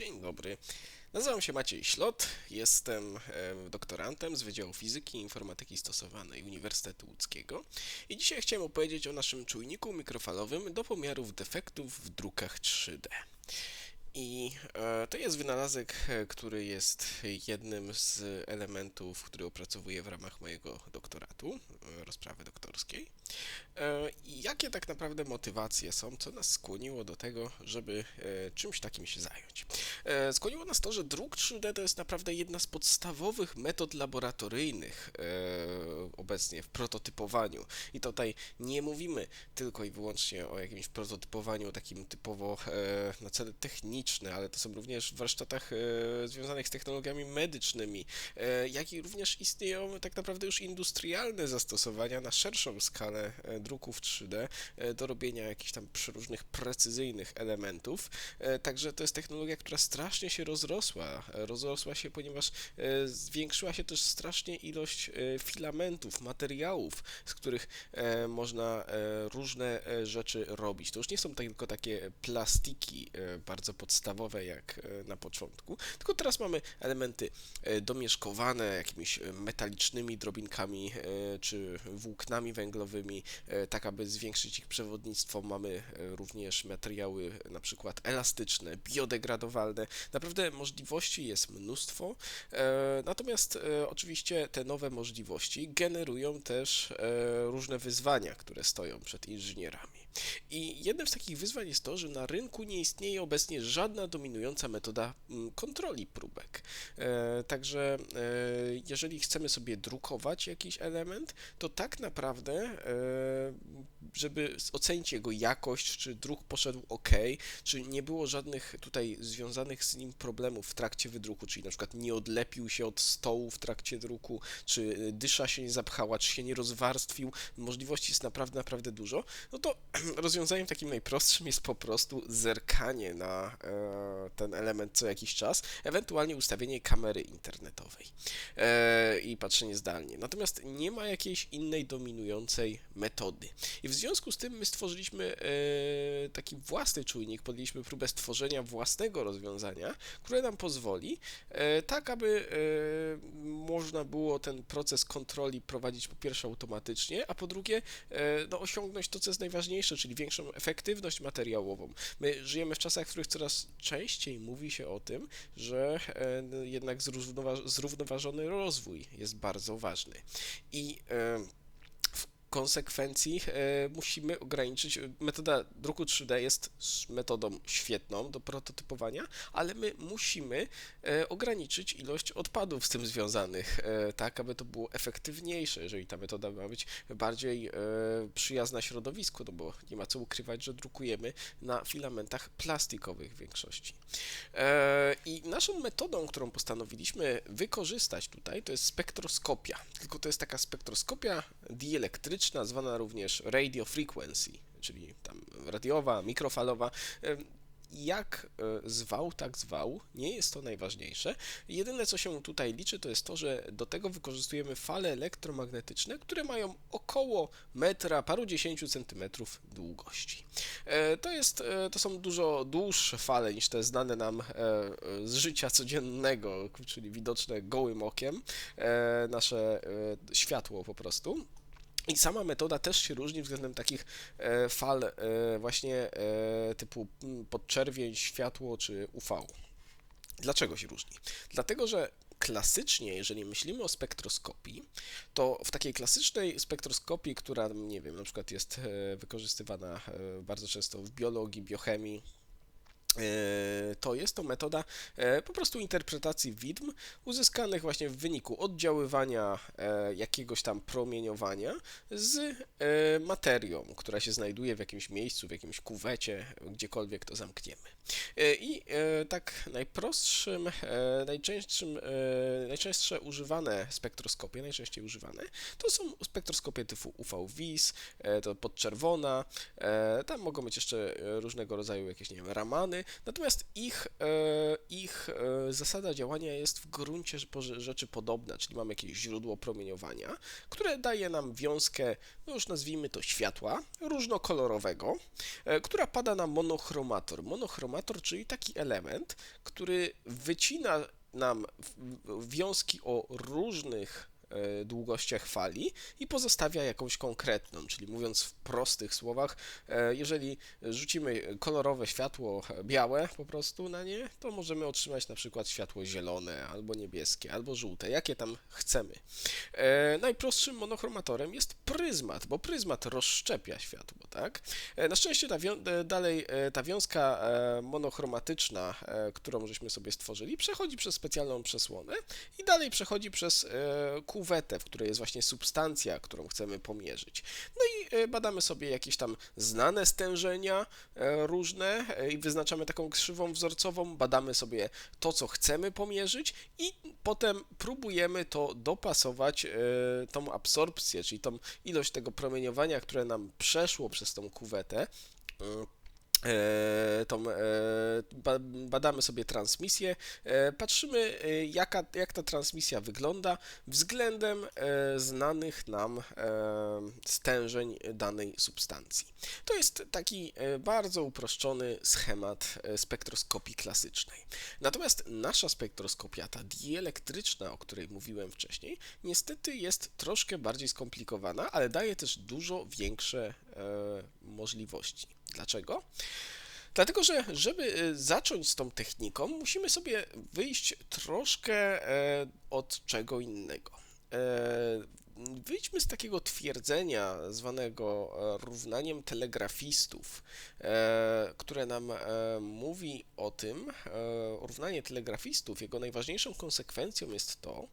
Dzień dobry. Nazywam się Maciej Ślot, jestem doktorantem z Wydziału Fizyki i Informatyki Stosowanej Uniwersytetu Łódzkiego i dzisiaj chciałem opowiedzieć o naszym czujniku mikrofalowym do pomiarów defektów w drukach 3D. I e, to jest wynalazek, e, który jest jednym z elementów, który opracowuję w ramach mojego doktoratu, e, rozprawy doktorskiej. Jakie tak naprawdę motywacje są, co nas skłoniło do tego, żeby czymś takim się zająć? Skłoniło nas to, że druk 3D to jest naprawdę jedna z podstawowych metod laboratoryjnych obecnie w prototypowaniu. I tutaj nie mówimy tylko i wyłącznie o jakimś prototypowaniu takim typowo na cele techniczne, ale to są również w warsztatach e, związanych z technologiami medycznymi, e, jak i również istnieją tak naprawdę już industrialne zastosowania na szerszą skalę e, druków 3D e, do robienia jakichś tam przeróżnych precyzyjnych elementów. Także to jest technologia, która strasznie się rozrosła. Rozrosła się, ponieważ zwiększyła się też strasznie ilość filamentów, materiałów, z których można różne rzeczy robić. To już nie są tylko takie plastiki bardzo podstawowe jak e, na początku, tylko teraz mamy elementy e, domieszkowane jakimiś e, metalicznymi drobinkami czy włóknami węglowymi, tak aby zwiększyć ich przewodnictwo. Mamy również materiały na przykład elastyczne, biodegradowalne. Naprawdę możliwości jest mnóstwo, natomiast oczywiście te nowe możliwości generują też różne wyzwania, które stoją przed inżynierami. I jednym z takich wyzwań jest to, że na rynku nie istnieje obecnie żadna dominująca metoda mm, kontroli próbek. E, Także e, jeżeli chcemy sobie drukować jakiś element, to tak naprawdę, e, żeby ocenić jego jakość, czy druk poszedł ok, czy nie było żadnych tutaj związanych z nim problemów w trakcie wydruku, czyli na przykład nie odlepił się od stołu w trakcie druku, czy dysza się nie zapchała, czy się nie rozwarstwił, możliwości jest naprawdę, naprawdę dużo, no to rozwiązaniem takim najprostszym jest po prostu zerkanie na e, ten element co jakiś czas, ewentualnie ustawienie kamery internetowej e, i patrzenie zdalnie. Natomiast nie ma jakiejś innej dominującej metody. I w związku z tym my stworzyliśmy e, taki własny czujnik, podjęliśmy próbę stworzenia własnego rozwiązania, które nam pozwoli e, tak, aby e, można było ten proces kontroli prowadzić po pierwsze automatycznie, a po drugie e, no, osiągnąć to, co jest najważniejsze, czyli większą efektywność materiałową. My żyjemy w czasach, w których coraz częściej mówi się o tym, że e, jednak zrównowa- zrównoważony rozwój jest bardzo ważny. I e, konsekwencji e, musimy ograniczyć. Metoda druku 3D jest metodą świetną do prototypowania, ale my musimy e, ograniczyć ilość odpadów z tym związanych, e, tak aby to było efektywniejsze, jeżeli ta metoda ma być bardziej przyjazna środowisku, no bo nie ma co ukrywać, że drukujemy na filamentach plastikowych w większości. I naszą metodą, którą postanowiliśmy wykorzystać tutaj, to jest spektroskopia. Tylko to jest taka spektroskopia dielektryczna, zwana również radio frequency, czyli tam radiowa, mikrofalowa. Jak e, zwał, tak zwał, nie jest to najważniejsze. Jedyne, co się tutaj liczy, to jest to, że do tego wykorzystujemy fale elektromagnetyczne, które mają około metra, paru dziesięciu centymetrów długości. E, To jest, e, to są dużo dłuższe fale niż te znane nam z życia codziennego, czyli widoczne gołym okiem, nasze światło po prostu. I sama metoda też się różni względem takich e, fal e, właśnie e, typu podczerwień, światło czy UV. Dlaczego się różni? Dlatego, że klasycznie, jeżeli myślimy o spektroskopii, to w takiej klasycznej spektroskopii, która, nie wiem, na przykład jest wykorzystywana bardzo często w biologii, biochemii, to jest to metoda e, po prostu interpretacji widm uzyskanych właśnie w wyniku oddziaływania e, jakiegoś tam promieniowania z e, materią, która się znajduje w jakimś miejscu, w jakimś kuwecie, gdziekolwiek to zamkniemy. E, I e, tak najprostszym, e, najczęstszym, e, najczęstsze używane spektroskopie, najczęściej używane, to są spektroskopie typu UV-Vis, e, to podczerwona, e, tam mogą być jeszcze e, różnego rodzaju jakieś, nie wiem, ramany Natomiast ich, ich zasada działania jest w gruncie rzeczy podobna, czyli mamy jakieś źródło promieniowania, które daje nam wiązkę, no już nazwijmy to światła, różnokolorowego, która pada na monochromator. Monochromator, czyli taki element, który wycina nam wiązki o różnych E, długościach fali i pozostawia jakąś konkretną, czyli mówiąc w prostych słowach, e, jeżeli rzucimy kolorowe światło białe po prostu na nie, to możemy otrzymać na przykład światło zielone, albo niebieskie, albo żółte, jakie tam chcemy. E, najprostszym monochromatorem jest pryzmat, bo pryzmat rozszczepia światło, tak? Na szczęście ta dalej ta wiązka monochromatyczna, którą żeśmy sobie stworzyli, przechodzi przez specjalną przesłonę i dalej przechodzi przez kół kuwetę, w której jest właśnie substancja, którą chcemy pomierzyć. No i e, badamy sobie jakieś tam znane stężenia e, różne e, i wyznaczamy taką krzywą wzorcową, badamy sobie to, co chcemy pomierzyć i potem próbujemy to dopasować, tą absorpcję, czyli tą ilość tego promieniowania, które nam przeszło przez tą kuwetę tą, e, badamy sobie transmisję, e, patrzymy jaka, jak ta transmisja wygląda względem znanych nam stężeń danej substancji. To jest taki bardzo uproszczony schemat spektroskopii klasycznej. Natomiast nasza spektroskopia, ta dielektryczna, o której mówiłem wcześniej, niestety jest troszkę bardziej skomplikowana, ale daje też dużo większe możliwości. Dlaczego? Dlatego, że żeby y, zacząć z tą techniką, musimy sobie wyjść troszkę e, od czego innego. E, wyjdźmy z takiego twierdzenia zwanego e, równaniem telegrafistów, które nam mówi o tym, równanie telegrafistów, jego najważniejszą konsekwencją jest to,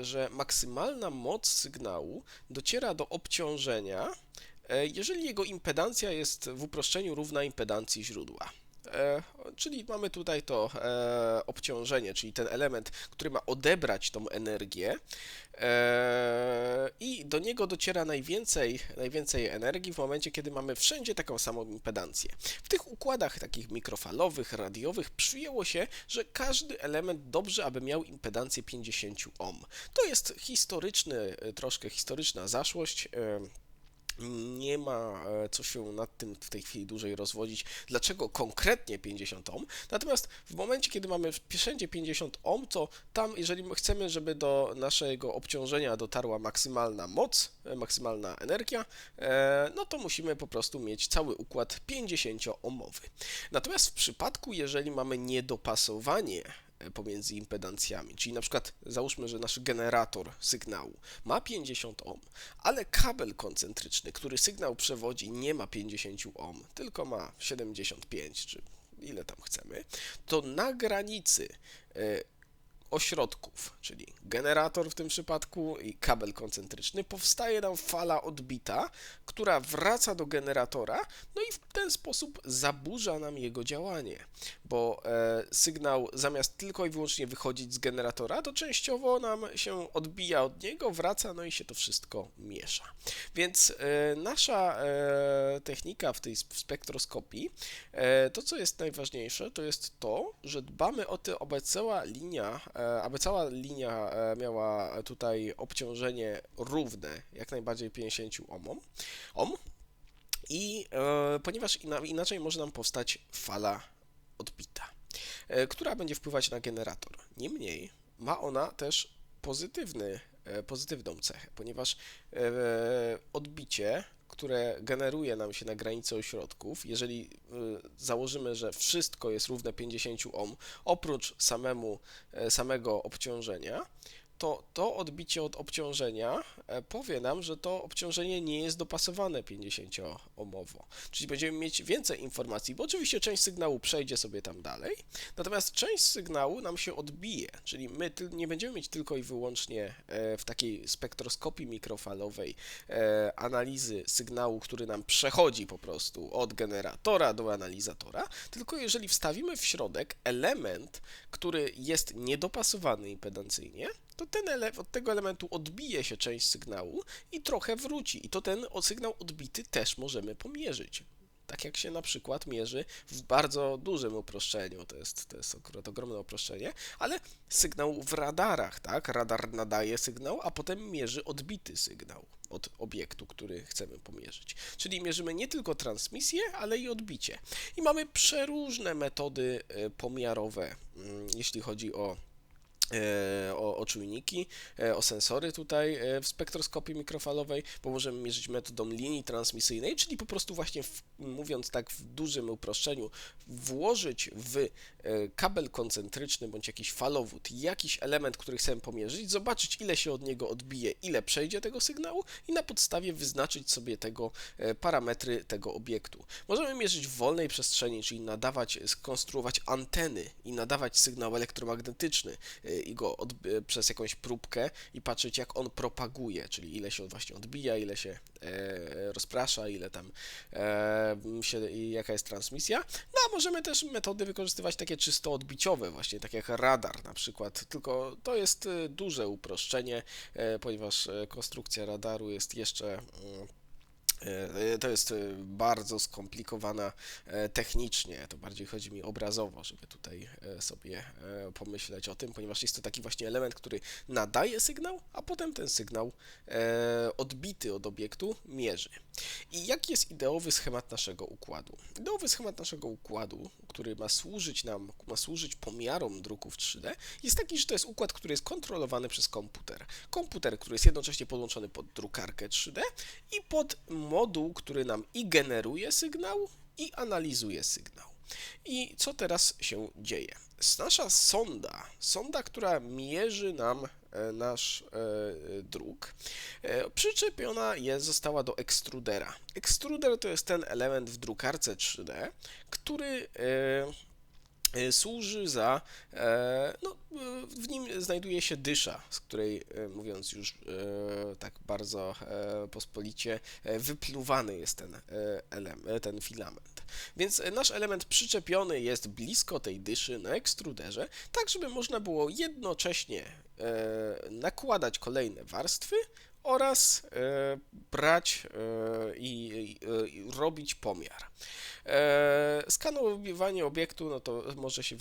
że maksymalna moc sygnału dociera do obciążenia, E, jeżeli jego impedancja jest w uproszczeniu równa impedancji źródła. E, czyli mamy tutaj to e, obciążenie, czyli ten element, który ma odebrać tą energię e, i do niego dociera najwięcej, najwięcej energii w momencie, kiedy mamy wszędzie taką samą impedancję. W tych układach takich mikrofalowych, radiowych przyjęło się, że każdy element dobrze, aby miał impedancję 50 ohm. To jest historyczny, troszkę historyczna zaszłość. Nie ma e, co się nad tym w tej chwili dłużej rozwodzić, dlaczego konkretnie 50 ohm. Natomiast w momencie, kiedy mamy wszędzie 50 ohm, to tam, jeżeli chcemy, żeby do naszego obciążenia dotarła maksymalna moc, e, maksymalna energia, e, no to musimy po prostu mieć cały układ 50-ohmowy. Natomiast w przypadku, jeżeli mamy niedopasowanie pomiędzy impedancjami. Czyli na przykład załóżmy, że nasz generator sygnału ma 50 ohm, ale kabel koncentryczny, który sygnał przewodzi, nie ma 50 ohm, tylko ma 75 czy ile tam chcemy, to na granicy e, ośrodków, czyli generator w tym przypadku i kabel koncentryczny, powstaje nam fala odbita, która wraca do generatora, no i w ten sposób zaburza nam jego działanie, bo e, sygnał zamiast tylko i wyłącznie wychodzić z generatora, to częściowo nam się odbija od niego, wraca, no i się to wszystko miesza. Więc e, nasza e, technika w tej spektroskopii, e, to co jest najważniejsze, to jest to, że dbamy o to, aby linia aby cała linia e, miała tutaj obciążenie równe, jak najbardziej 50 ohmom, ohm i e, ponieważ inaczej może nam powstać fala odbita, która będzie wpływać na generator. Niemniej ma ona też pozytywny, pozytywną cechę, ponieważ odbicie które generuje nam się na granicy ośrodków, jeżeli y, założymy, że wszystko jest równe 50 ohm, oprócz samemu, e, samego obciążenia, to to odbicie od obciążenia e, powie nam, że to obciążenie nie jest dopasowane 50-ohmowo. Czyli będziemy mieć więcej informacji, bo oczywiście część sygnału przejdzie sobie tam dalej, natomiast część sygnału nam się odbije, czyli my nie będziemy mieć tylko i wyłącznie e, w takiej spektroskopii mikrofalowej e, analizy sygnału, który nam przechodzi po prostu od generatora do analizatora, tylko jeżeli wstawimy w środek element, który jest niedopasowany impedancyjnie, to ten od tego elementu odbije się część sygnału i trochę wróci. I to ten sygnał odbity też możemy pomierzyć. tak jak się na przykład mierzy w bardzo dużym uproszczeniu, to jest, to jest akurat ogromne uproszczenie, ale sygnał w radarach, tak? Radar nadaje sygnał, a potem mierzy odbity sygnał od obiektu, który chcemy pomierzyć. Czyli mierzymy nie tylko transmisję, ale i odbicie. I mamy przeróżne metody e, pomiarowe, mm, jeśli chodzi o o, o czujniki, e, o sensory tutaj e, w spektroskopii mikrofalowej, bo możemy mierzyć metodą linii transmisyjnej, czyli po prostu właśnie w, mówiąc tak w dużym uproszczeniu, włożyć w kabel koncentryczny bądź jakiś falowód jakiś element, który chcemy pomierzyć, zobaczyć ile się od niego odbije, ile przejdzie tego sygnału i na podstawie wyznaczyć sobie tego parametry tego obiektu. Możemy mierzyć w wolnej przestrzeni, czyli nadawać, skonstruować anteny i nadawać sygnał elektromagnetyczny i go przez jakąś próbkę i patrzeć, jak on propaguje, czyli ile się właśnie odbija, ile się e, rozprasza, ile tam e, się, jaka jest transmisja. No a możemy też metody wykorzystywać takie czysto odbiciowe, właśnie tak jak radar na przykład, tylko to jest e, duże uproszczenie, e, ponieważ e, konstrukcja radaru jest jeszcze E, to jest e, bardzo skomplikowana e, technicznie, to bardziej chodzi mi obrazowo, żeby tutaj sobie pomyśleć o tym, ponieważ jest to taki właśnie element, który nadaje sygnał, a potem ten sygnał odbity od obiektu mierzy. I jaki jest ideowy schemat naszego układu? Ideowy schemat naszego układu, który ma służyć nam, ma służyć pomiarom druków 3D, jest taki, że to jest układ, który jest kontrolowany przez komputer. Komputer, który jest jednocześnie podłączony pod drukarkę 3D i pod moduł, który nam i generuje sygnał, i analizuje sygnał. I co teraz się dzieje? Nasza sonda, sonda, która mierzy nam e, nasz e, druk, e, przyczepiona jest, została do ekstrudera. Ekstruder to jest ten element w drukarce 3D, który służy za, e, no, w nim znajduje się dysza, z której, e, mówiąc już e, tak bardzo e, pospolicie, wypluwany jest ten, element, ten filament. Więc nasz element przyczepiony jest blisko tej dyszy na ekstruderze, tak żeby można było jednocześnie nakładać kolejne warstwy oraz brać i robić pomiar. E, skanowanie obiektu, no to może się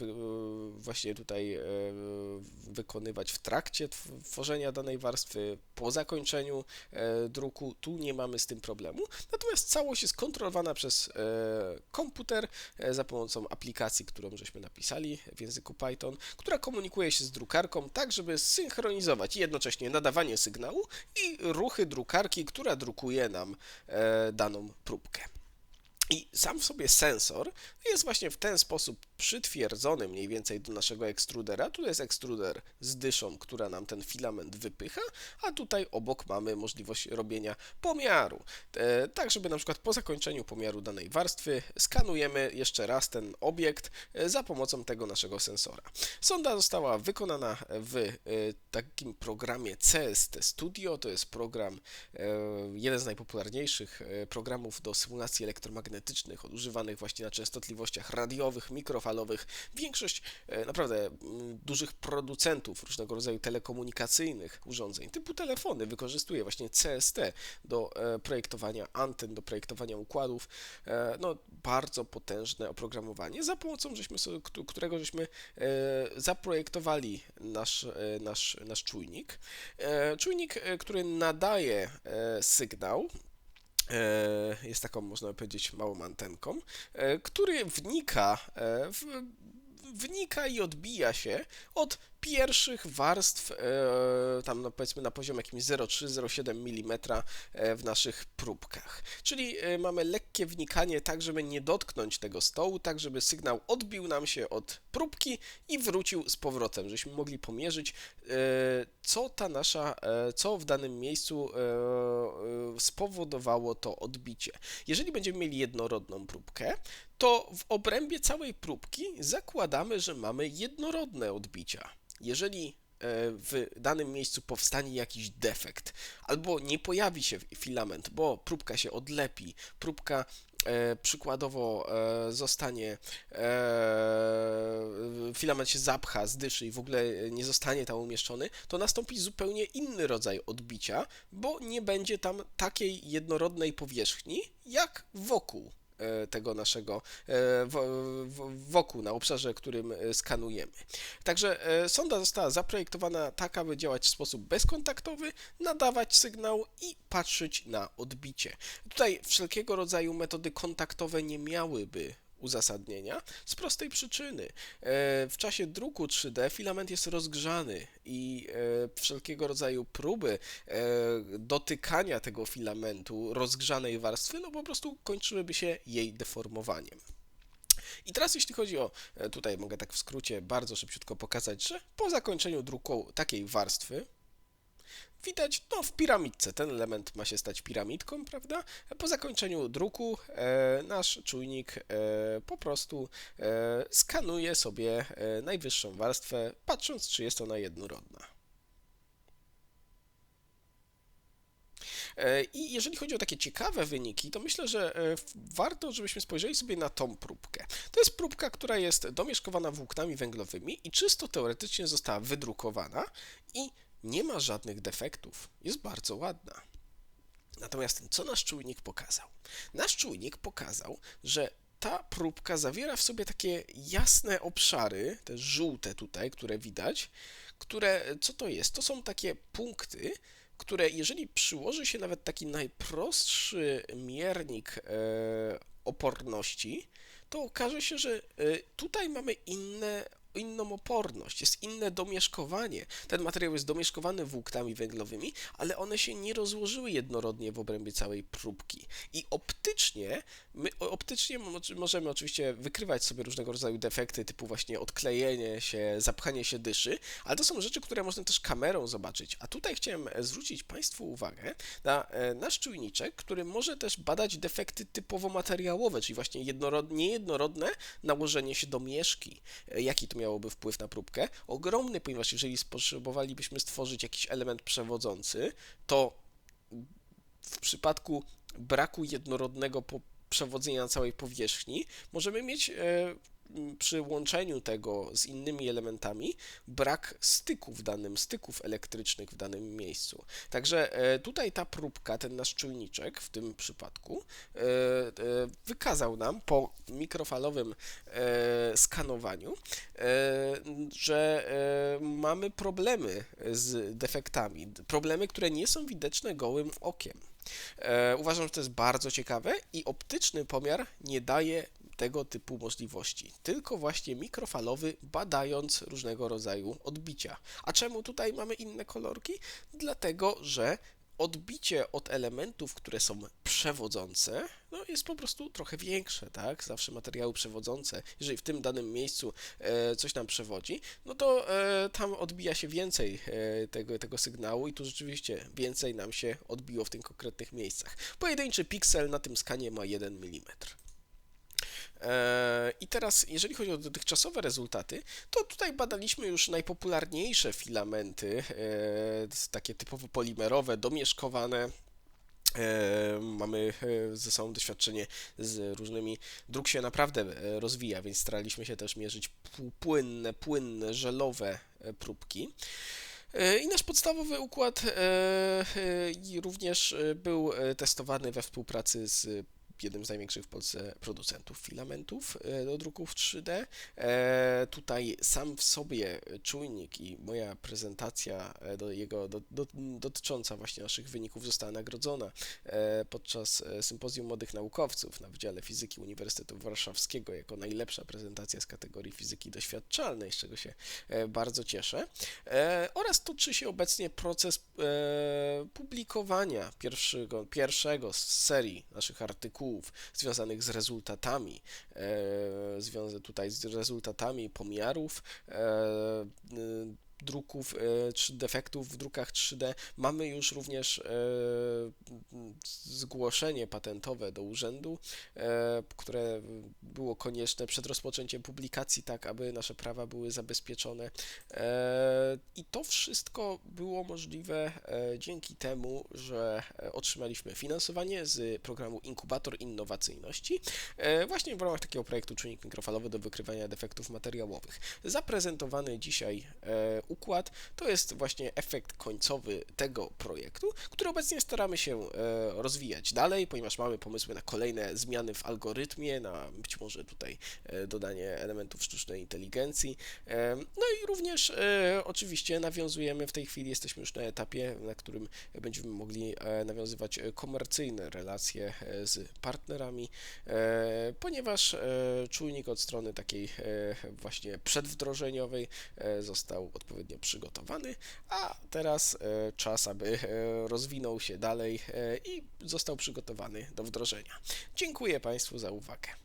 właśnie tutaj e, wykonywać w trakcie tworzenia danej warstwy, po zakończeniu e, druku, tu nie mamy z tym problemu. Natomiast całość jest kontrolowana przez komputer za pomocą aplikacji, którą żeśmy napisali w języku Python, która komunikuje się z drukarką tak, żeby synchronizować jednocześnie nadawanie sygnału i ruchy drukarki, która drukuje nam daną próbkę. I sam w sobie sensor jest właśnie w ten sposób przytwierdzony mniej więcej do naszego ekstrudera. Tu jest ekstruder z dyszą, która nam ten filament wypycha, a tutaj obok mamy możliwość robienia pomiaru. E, tak, żeby na przykład po zakończeniu pomiaru danej warstwy skanujemy jeszcze raz ten obiekt e, za pomocą tego naszego sensora. Sonda została wykonana w e, takim programie CST Studio. To jest program, jeden z najpopularniejszych programów do symulacji elektromagnetycznych, używanych właśnie na częstotliwościach radiowych, mikrofalowych, falowych. Większość e, naprawdę dużych producentów różnego rodzaju telekomunikacyjnych urządzeń, typu telefony, wykorzystuje właśnie CST do e, projektowania anten, do projektowania układów. E, no, bardzo potężne oprogramowanie, za pomocą żeśmy którego żeśmy zaprojektowali nasz, nasz, nasz czujnik. Czujnik, który nadaje sygnał jest taką, można powiedzieć, małą antenką, e, który wnika e, w wnika i odbija się od pierwszych warstw, e, tam no powiedzmy na poziomie jakimś 0,3-0,7 mm w naszych próbkach. Czyli e, mamy lekkie wnikanie tak, żeby nie dotknąć tego stołu, tak żeby sygnał odbił nam się od próbki i wrócił z powrotem, żebyśmy mogli pomierzyć, e, co ta nasza, co w danym miejscu spowodowało to odbicie. Jeżeli będziemy mieli jednorodną próbkę, to w obrębie całej próbki zakładamy, że mamy jednorodne odbicia. Jeżeli e, w danym miejscu powstanie jakiś defekt, albo nie pojawi się filament, bo próbka się odlepi, próbka e, przykładowo e, zostanie, e, filament się zapcha, zdyszy i w ogóle nie zostanie tam umieszczony, to nastąpi zupełnie inny rodzaj odbicia, bo nie będzie tam takiej jednorodnej powierzchni jak wokół tego naszego wokół, na obszarze, którym skanujemy. Także sonda została zaprojektowana tak, aby działać w sposób bezkontaktowy, nadawać sygnał i patrzeć na odbicie. Tutaj wszelkiego rodzaju metody kontaktowe nie miałyby uzasadnienia z prostej przyczyny. E, w czasie druku 3D filament jest rozgrzany i e, wszelkiego rodzaju próby e, dotykania tego filamentu, rozgrzanej warstwy, no po prostu kończyłyby się jej deformowaniem. I teraz jeśli chodzi o, tutaj mogę tak w skrócie bardzo szybciutko pokazać, że po zakończeniu druku takiej warstwy, widać, no w piramidce, ten element ma się stać piramidką, prawda? Po zakończeniu druku e, nasz czujnik e, po prostu e, skanuje sobie e, najwyższą warstwę, patrząc, czy jest ona jednorodna. E, I jeżeli chodzi o takie ciekawe wyniki, to myślę, że e, warto, żebyśmy spojrzeli sobie na tą próbkę. To jest próbka, która jest domieszkowana włóknami węglowymi i czysto teoretycznie została wydrukowana i nie ma żadnych defektów, jest bardzo ładna. Natomiast co nasz czujnik pokazał? Nasz czujnik pokazał, że ta próbka zawiera w sobie takie jasne obszary, te żółte tutaj, które widać, które, co to jest? To są takie punkty, które jeżeli przyłoży się nawet taki najprostszy miernik e, oporności, to okaże się, że e, tutaj mamy inne inną oporność, jest inne domieszkowanie. Ten materiał jest domieszkowany włóknami węglowymi, ale one się nie rozłożyły jednorodnie w obrębie całej próbki. I optycznie, my optycznie możemy oczywiście wykrywać sobie różnego rodzaju defekty, typu właśnie odklejenie się, zapchanie się dyszy, ale to są rzeczy, które można też kamerą zobaczyć. A tutaj chciałem zwrócić Państwu uwagę na e, nasz czujniczek, który może też badać defekty typowo materiałowe, czyli właśnie jednorod, niejednorodne nałożenie się domieszki. E, jaki to miał miałoby wpływ na próbkę? Ogromny, ponieważ jeżeli potrzebowalibyśmy stworzyć jakiś element przewodzący, to w przypadku braku jednorodnego przewodzenia na całej powierzchni możemy mieć e, przy łączeniu tego z innymi elementami brak styków w danym, styków elektrycznych w danym miejscu. Także e, tutaj ta próbka, ten nasz czujniczek w tym przypadku e, e, wykazał nam po mikrofalowym skanowaniu, że mamy problemy z defektami, problemy, które nie są widoczne gołym okiem. Uważam, że to jest bardzo ciekawe i optyczny pomiar nie daje tego typu możliwości, tylko właśnie mikrofalowy, badając różnego rodzaju odbicia. A czemu tutaj mamy inne kolorki? Dlatego, że odbicie od elementów, które są przewodzące, no jest po prostu trochę większe, tak? Zawsze materiały przewodzące, jeżeli w tym danym miejscu e, coś nam przewodzi, no to e, tam odbija się więcej e, tego, tego sygnału i tu rzeczywiście więcej nam się odbiło w tych konkretnych miejscach. Pojedynczy piksel na tym skanie ma 1 mm. E, I teraz, jeżeli chodzi o dotychczasowe rezultaty, to tutaj badaliśmy już najpopularniejsze filamenty, e, takie typowo polimerowe, domieszkowane. E, mamy ze sobą doświadczenie z różnymi. Druk się naprawdę rozwija, więc staraliśmy się też mierzyć płynne, płynne, żelowe próbki. I nasz podstawowy układ również był testowany we współpracy z jednym z największych w Polsce producentów filamentów e, do druków 3D. E, tutaj sam w sobie czujnik i moja prezentacja e, do jego do, do, dotycząca właśnie naszych wyników została nagrodzona podczas sympozjum młodych naukowców na Wydziale Fizyki Uniwersytetu Warszawskiego jako najlepsza prezentacja z kategorii fizyki doświadczalnej, z czego się bardzo cieszę. Oraz toczy się obecnie proces publikowania pierwszego, pierwszego z serii naszych artykułów związanych z rezultatami, e, tutaj z rezultatami pomiarów e, druków, e, czy defektów w drukach 3D. Mamy już również e, zgłoszenie patentowe do urzędu, e, które było konieczne przed rozpoczęciem publikacji, tak aby nasze prawa były zabezpieczone. I to wszystko było możliwe dzięki temu, że otrzymaliśmy finansowanie z programu Inkubator Innowacyjności, właśnie w ramach takiego projektu Czujnik Mikrofalowy do wykrywania defektów materiałowych. Zaprezentowany dzisiaj układ to jest właśnie efekt końcowy tego projektu, który obecnie staramy się e, rozwijać dalej, ponieważ mamy pomysły na kolejne zmiany w algorytmie, na być może tutaj e, dodanie elementów sztucznej inteligencji. E, No i również oczywiście nawiązujemy w tej chwili, jesteśmy już na etapie, na którym będziemy mogli nawiązywać komercyjne relacje z partnerami, ponieważ czujnik od strony takiej właśnie przedwdrożeniowej został odpowiednio przygotowany, a teraz e, czas, aby e, rozwinął się dalej e, i został przygotowany do wdrożenia. Dziękuję Państwu za uwagę.